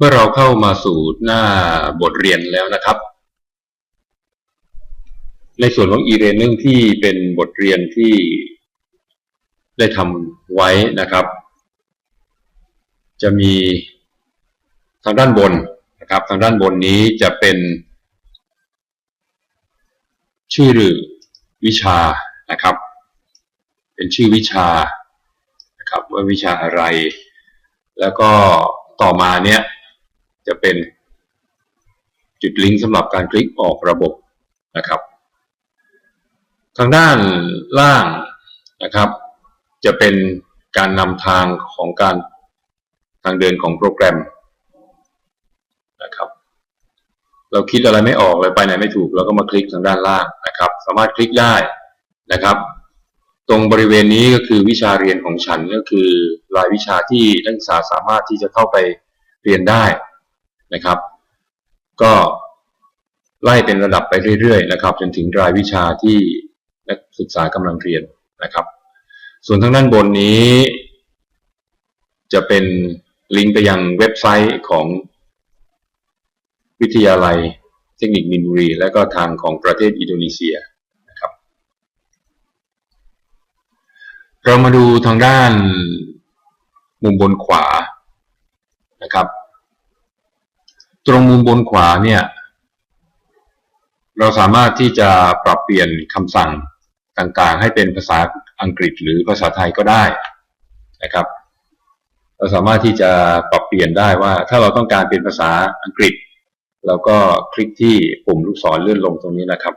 เมื่อเราเข้ามาสู่หน้าบทเรียนแล้วนะครับ ในส่วนของ e-learning ที่เป็นบทเรียนที่ได้ทำไว้นะครับ จะมีทางด้านบนนะครับ ทางด้านบนนี้จะเป็น ชื่อวิชานะครับ เป็นชื่อวิชานะครับว่าวิชาอะไร แล้วก็ต่อมาเนี้ย จะเป็นจุดลิงก์สำหรับการคลิกออกระบบนะครับ ทางด้านล่างนะครับ จะเป็นการนำทางของการทางเดินของโปรแกรมนะครับ เราคิดอะไรไม่ออกเลยไปไหนไม่ถูกเราก็มาคลิกทางด้านล่างนะครับ สามารถคลิกได้นะครับ ตรงบริเวณนี้ก็คือวิชาเรียนของฉันก็คือรายวิชาที่นักศึกษาสามารถที่จะเข้าไปเรียนได้ นะครับ ก็ไล่เป็นระดับไปเรื่อยๆนะครับ จนถึงรายวิชาที่นักศึกษากำลังเรียนนะครับ ส่วนทางด้านบนนี้ จะเป็นลิงก์ไปยังเว็บไซต์ของวิทยาลัยเทคนิคมินบุรี และก็ทางของประเทศอินโดนีเซียนะครับ เรามาดูทางด้านมุมบนขวานะครับ ตรงมุมบนขวาเนี่ย เราสามารถที่จะปรับเปลี่ยนคำสั่งต่างๆ ให้เป็นภาษาอังกฤษหรือภาษาไทยก็ได้นะครับ เราสามารถที่จะปรับเปลี่ยนได้ว่า ถ้าเราต้องการเป็นภาษาอังกฤษเราก็คลิกที่ปุ่มลูกศรเลื่อนลงตรงนี้นะครับ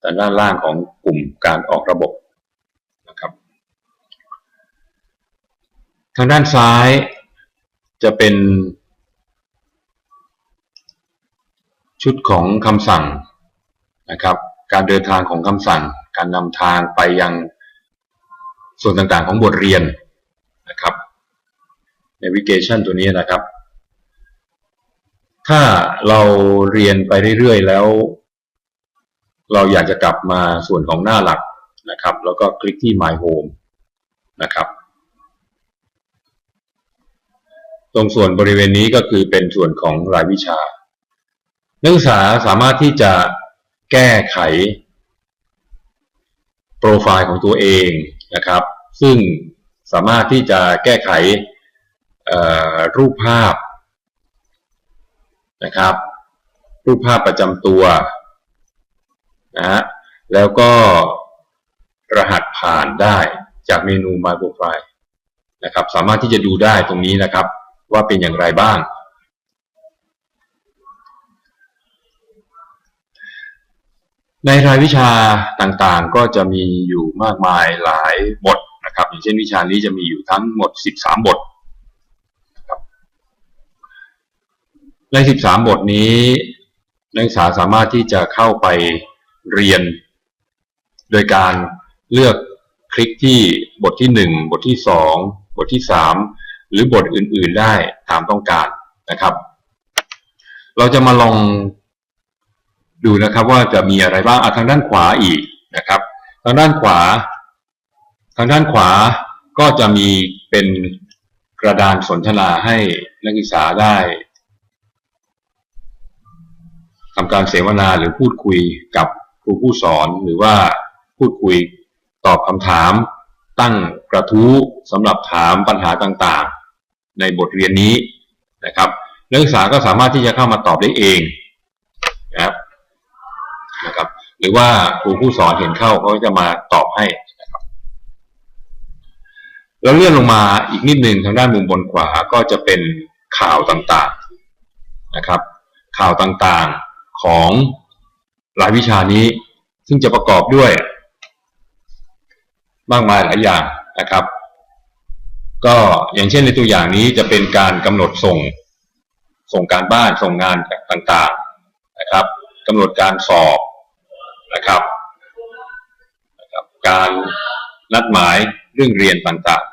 แต่ด้านล่างของปุ่มการออกระบบนะครับ ทางด้านซ้ายจะเป็น ชุดของคำสั่งนะครับ การเดินทางของคำสั่ง การนำทางไปยังส่วนต่างๆของบทเรียนนะครับ navigation ตัวนี้นะครับ ถ้าเราเรียนไปเรื่อยๆ แล้ว เราอยากจะกลับมาส่วนของหน้าหลักนะครับ แล้วก็คลิกที่ my home นะครับ ตรงส่วนบริเวณนี้ก็คือเป็นส่วนของรายวิชา นักศึกษาสามารถที่จะแก้ไขโปรไฟล์ของตัวเองนะครับ ซึ่งสามารถที่จะแก้ไขรูปภาพนะครับ รูปภาพประจำตัวนะฮะแล้วก็รหัสผ่านได้จากเมนู My Profile นะครับ สามารถที่จะดูได้ตรงนี้นะครับ ว่าเป็นอย่างไรบ้าง ในรายวิชาต่างๆ ก็จะมีอยู่มากมายหลายบทนะครับอย่างเช่นวิชานี้จะมีอยู่ทั้งหมด 13 บทใน 13 บทนี้นักศึกษาสามารถที่จะเข้าไปเรียน โดยการเลือกคลิกที่บทที่ 1 บทที่ 2 บทที่ 3 หรือบทอื่นๆได้ตามต้องการนะครับ เราจะมาลอง ดูนะครับว่าจะมีอะไรบ้างทางด้านขวาอีกนะครับ ทางด้านขวา ทางด้านขวาก็จะมีเป็นกระดานสนทนาให้นักศึกษาได้ทำการเสวนาหรือพูดคุยกับครูผู้สอนหรือว่าพูดคุยตอบคำถาม ตั้งกระทู้สำหรับถามปัญหาต่างๆ ในบทเรียนนี้นะครับนักศึกษาก็สามารถที่จะเข้ามาตอบได้เองนะครับนะค หรือว่าครูผู้สอนเห็นเข้าเขาจะมาตอบให้นะครับแล้วเลื่อนลงมาอีกนิดหนึ่งทางด้านมุมบนขวาก็จะเป็นข่าวต่างๆนะครับ ข่าวต่างๆของรายวิชานี้ ซึ่งจะประกอบด้วย มากมายหลายอย่างนะครับ ก็อย่างเช่นในตัวอย่างนี้จะเป็นการกำหนดส่งส่งการบ้านส่งงานต่างๆนะครับกำหนดการสอบ การนัดหมายเรื่องเรียนต่าง